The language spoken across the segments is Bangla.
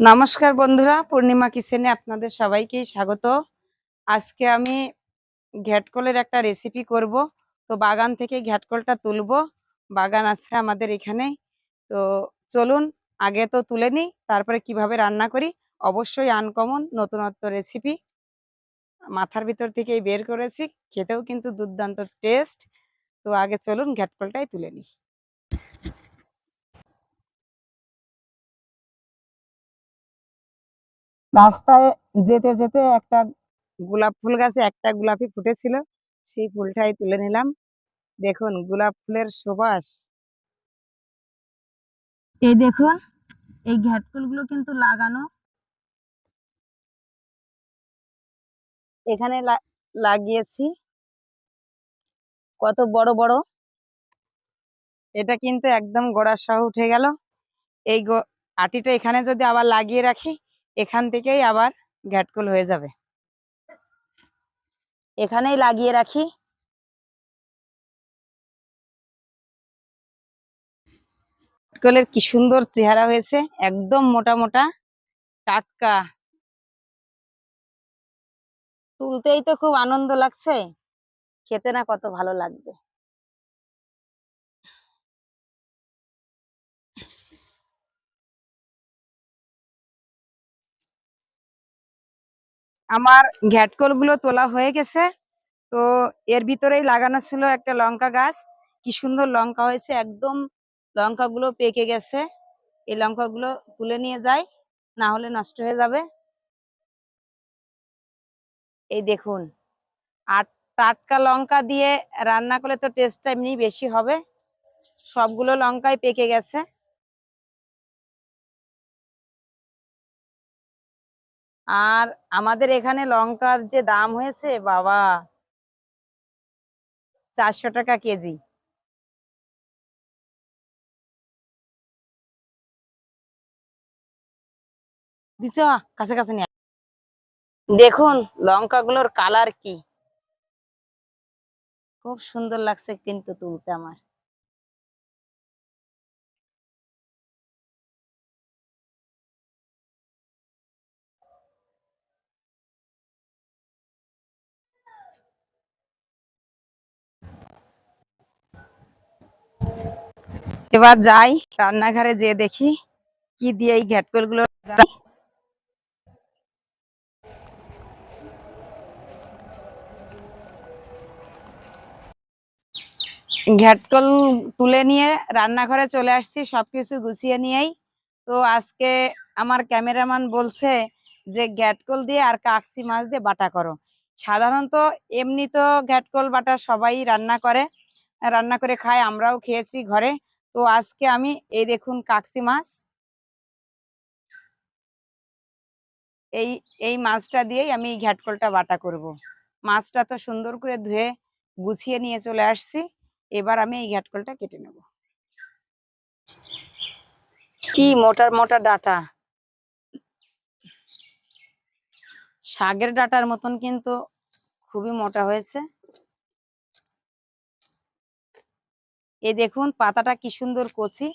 নমস্কার বন্ধুরা, পূর্ণিমা কিচেনে আপনাদের সবাইকে স্বাগত। আজকে আমি ঘ্যাটকলের একটা রেসিপি করব। তো বাগান থেকে ঘ্যাটকলটা তুলবো। বাগান আছে আমাদের এখানে। তো চলুন, আগে তো তুলে নিই, তারপরে কীভাবে রান্না করি, অবশ্যই আনকমন নতুনত্ব রেসিপি মাথার ভিতর থেকেই বের করেছি। খেতেও কিন্তু দুর্দান্ত টেস্ট তো আগে চলুন, ঘ্যাটকলটাই তুলে নিই। রাস্তায় যেতে যেতে একটা গোলাপ ফুল গাছে একটা গোলাপি ফুটেছিল। সেই ফুলটাই তুলে নিলাম। দেখুন গোলাপ ফুলের সুবাস। এই দেখুন এই ঘ্যাটকুলগুলো কিন্তু লাগানো। এখানে লাগিয়েছি। কত বড় বড়। এটা কিন্তু একদম গোড়া সহ উঠে গেল। এই গো- আটিটা এখানে যদি আবার লাগিয়ে রাখি এখান থেকেই আবার ঘ্যাটকুল হয়ে যাবে। এখানেই লাগিয়ে রাখি। ঘ্যাটকুলের কি সুন্দর চেহারা হয়েছে, একদম মোটা মোটা, টাটকা। তুলতেই তো খুব আনন্দ লাগছে, খেতে না কত ভালো লাগবে। আমার ঘ্যাটকলগুলো তোলা হয়ে গেছে। তো এর ভিতরেই লাগানো ছিল একটা লঙ্কা গাছ। কি সুন্দর লঙ্কা হয়েছে, একদম লঙ্কাগুলো পেকে গেছে। এই লঙ্কাগুলো তুলে নিয়ে যাই, না হলে নষ্ট হয়ে যাবে। এই দেখুন, আর টাটকা লঙ্কা দিয়ে রান্না করলে তো টেস্টটা এমনি বেশি হবে। সবগুলো লঙ্কাই পেকে গেছে। আর আমাদের এখানে লঙ্কার যে দাম হয়েছে, বাবা, চারশো টাকা কেজি। দিচ্ছ? কাছে কাছে নিয়ে। দেখুন, লঙ্কাগুলোর কালার কি। খুব সুন্দর লাগছে কিন্তু তুলতে আমার। এবার যাই রান্নাঘরে যেয়ে দেখি কি দিয়ে এই ঘ্যাটকলগুলো ঘ্যাটকল তুলে নিয়ে রান্নাঘরে চলে আসছি, সবকিছু গুছিয়ে নিয়েই। তো আজকে আমার ক্যামেরাম্যান বলছে যে, ঘ্যাটকল দিয়ে আর কাকচি মাছ দিয়ে বাটা করো। সাধারণত এমনি তো ঘ্যাটকল বাটা সবাই রান্না করে রান্না করে খায়, আমরাও খেয়েছি ঘরে। তো আজকে আমি এই দেখুন কাকচি মাছ। এই এই মাছটা দিয়েই আমি এই ঘ্যাটকলটা বাটা করব। মাছটা তো সুন্দর করে ধুয়ে গুছিয়ে নিয়ে চলে আসছি। এবার আমি এই ঘ্যাটকলটা কেটে নেব। কি মোটা মোটা ডাটা। শাগের ডাটার মতন কিন্তু খুবই মোটা হয়েছে। এই দেখুন পাতাটা কি সুন্দর কচি।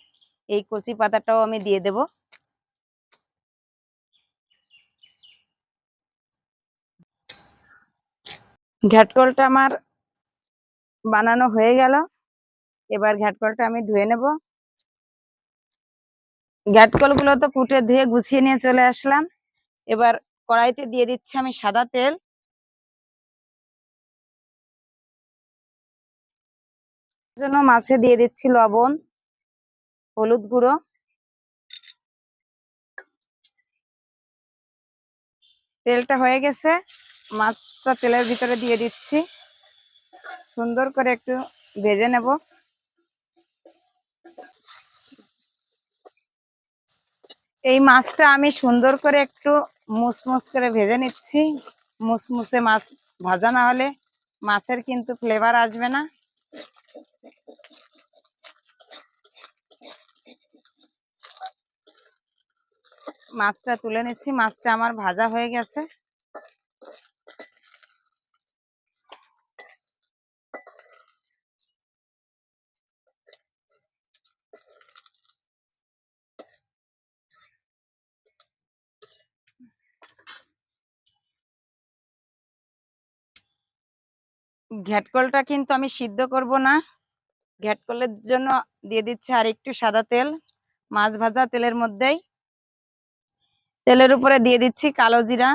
এই কচি পাতাটাও আমি দিয়ে দেব। ঘ্যাটকলটা আমার বানানো হয়ে গেল। এবার ঘ্যাটকলটা আমি ধুয়ে নেব। ঘ্যাটকলগুলো তো কুটে ধুয়ে গুছিয়ে নিয়ে চলে আসলাম। এবার কড়াইতে দিয়ে দিচ্ছি আমি সাদা তেল। জন্য মাছে দিয়ে দিচ্ছি লবণ, হলুদ গুঁড়ো। তেলটা হয়ে গেছে, মাছটা তেলের ভিতরে দিয়ে দিচ্ছি। সুন্দর করে একটু ভেজে নেব। এই মাছটা আমি সুন্দর করে একটু মুসমুস করে ভেজে নিচ্ছি। মুসমুসে মাছ ভাজা না হলে মাছের কিন্তু ফ্লেভার আসবে না। মাছটা তুলে নিচ্ছি। মাছটা আমার ভাজা হয়ে গেছে। ঘ্যাটকলটা কিন্তু আমি সিদ্ধ করব না। ঘ্যাটকলের জন্য দিয়ে দিচ্ছি আর একটু সাদা তেল, মাছ ভাজা তেলের মধ্যেই। তেলের উপরে দিয়ে দিচ্ছি কালো জিরা।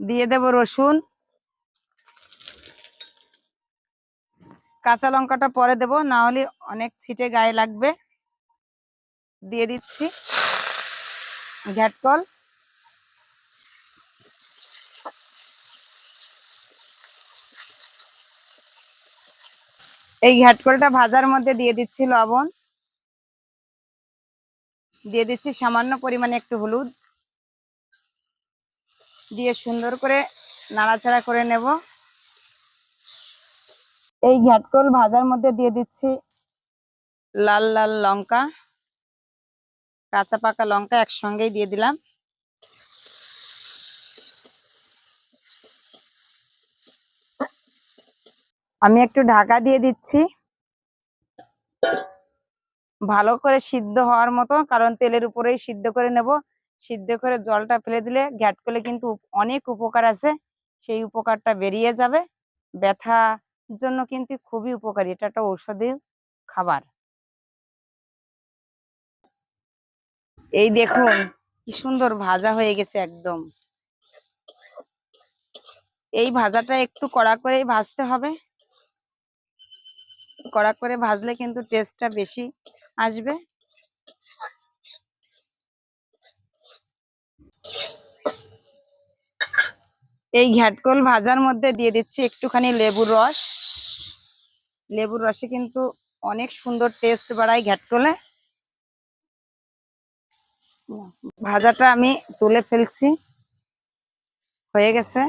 দিয়ে দেব রসুন। কাঁচা লঙ্কাটা পরে দেব, না হলে অনেক ছিটে গায়ে লাগবে। দিয়ে দিচ্ছি ঘ্যাটকল এই ঘ্যাটকলটা ভাজার মধ্যে দিয়ে দিচ্ছি লবণ। দিয়ে দিচ্ছি সামান্য পরিমাণে একটু হলুদ। দিয়ে সুন্দর করে নাড়াচাড়া করে নেব। এই ঘ্যাটকল ভাজার মধ্যে দিয়ে দিচ্ছি লাল লাল লঙ্কা, কাঁচা পাকা লঙ্কা একসঙ্গেই দিয়ে দিলাম। আমি একটু ঢাকা দিয়ে দিচ্ছি। ভালো করে সিদ্ধ হওয়ার মতো, কারণ তেলের উপরেই সিদ্ধ করে নেব। সিদ্ধ করে জলটা ফেলে দিলে গ্যাট করলে কিন্তু অনেক উপকার আছে। সেই উপকারটা বেরিয়ে যাবে। ব্যথা জন্য কিন্তু খুবই উপকারী। এটা একটা ঔষধি খাবার। এই দেখুন, কি সুন্দর ভাজা হয়ে গেছে একদম। এই ভাজাটা একটু কড়া করেই ভাজতে হবে। কড়া করে ভাজলে কিন্তু টেস্টটা বেশি আসবে। এই ঘ্যাটকল ভাজার মধ্যে দিয়ে দিচ্ছি একটুখানি লেবুর রস। লেবুর রসে কিন্তু অনেক সুন্দর টেস্ট বাড়ায় ঘ্যাটকলে ভাজাটা আমি তুলে ফেলছি। হয়ে গেছে।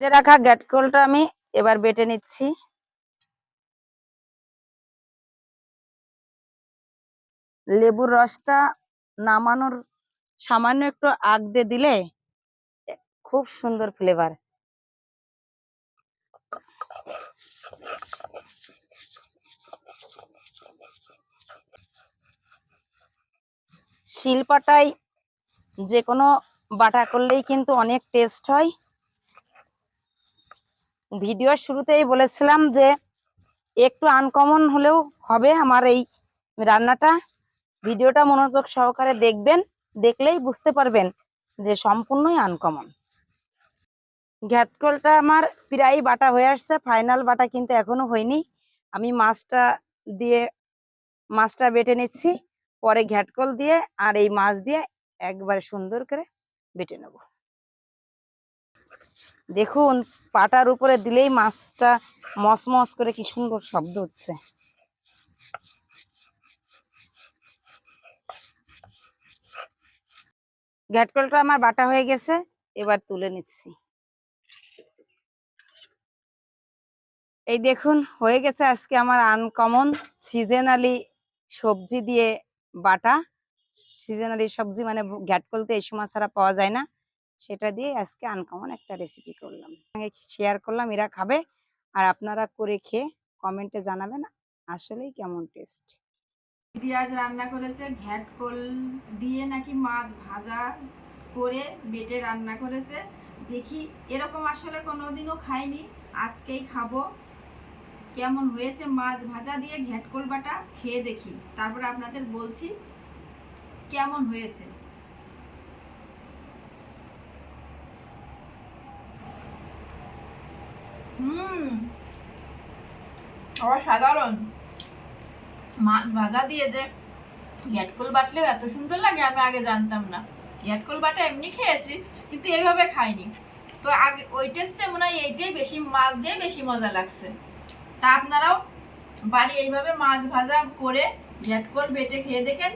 ভেজে রাখা গ্যাটকলটা আমি এবার বেটে নিচ্ছি। লেবুর রসটা নামানোর সামান্য একটু আগ দিয়ে দিলে খুব সুন্দর ফ্লেভার শিলপাটায় যে কোনো বাটা করলেই কিন্তু অনেক টেস্ট হয়। ভিডিওর শুরুতেই বলেছিলাম যে একটু আনকমন হলেও হবে আমার এই রান্নাটা। ভিডিওটা মনোযোগ সহকারে দেখবেন, দেখলেই বুঝতে পারবেন যে সম্পূর্ণই আনকমন ঘ্যাটকলটা আমার প্রায় বাটা হয়ে আসছে ফাইনাল বাটা কিন্তু এখনও হয়নি। আমি মাছটা দিয়ে, মাছটা বেটে নিচ্ছি, পরে ঘ্যাটকল দিয়ে আর এই মাছ দিয়ে একবারে সুন্দর করে বেটে নেব। দেখুন, পাটার উপরে দিলেই মাছটা মস মস করে কি সুন্দর শব্দ হচ্ছে। ঘ্যাটকলটা আমার বাটা হয়ে গেছে, এবার তুলে নিচ্ছি। এই দেখুন, হয়ে গেছে আজকে আমার আনকমন সিজনালি সবজি দিয়ে বাটা। সিজনালি সবজি মানে ঘ্যাটকল তো এই সময় ছাড়া পাওয়া যায় না। সেটা দিয়ে আজকে আনকমন একটা রেসিপি করলাম। শেয়ার করলাম, এরা খাবে আর আপনারা করে খেয়ে কমেন্টে জানাবেন আসলেই কেমন টেস্ট আজ রান্না করেছে ঘ্যাটকল দিয়ে নাকি মাছ ভাজা করে বেটে রান্না করেছে। দেখি এরকম আসলে কোনোদিনও খাইনি, আজকেই খাব। কেমন হয়েছে মাছ ভাজা দিয়ে ঘ্যাটকল বাটা খেয়ে দেখি। তারপরে আপনাদের বলছি কেমন হয়েছে। হুম। অসাধারণ। মাছ ভাজা দিয়ে যে গ্যাটকল এত সুন্দর লাগে, আমি আগে জানতাম না। বাটা এমনি খেয়েছি, কিন্তু খাইনি। তো আগে ওইটার চেয়ে মনে হয় এইটাই বেশি মাছ দিয়ে বেশি মজা লাগছে। তা আপনারাও বাড়ি এইভাবে মাছ ভাজা করে গ্যাটকল বেটে খেয়ে দেখেন,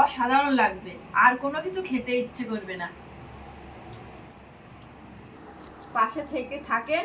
অসাধারণ লাগবে। আর কোনো কিছু খেতে ইচ্ছে করবে না। পাশে থেকে থাকেন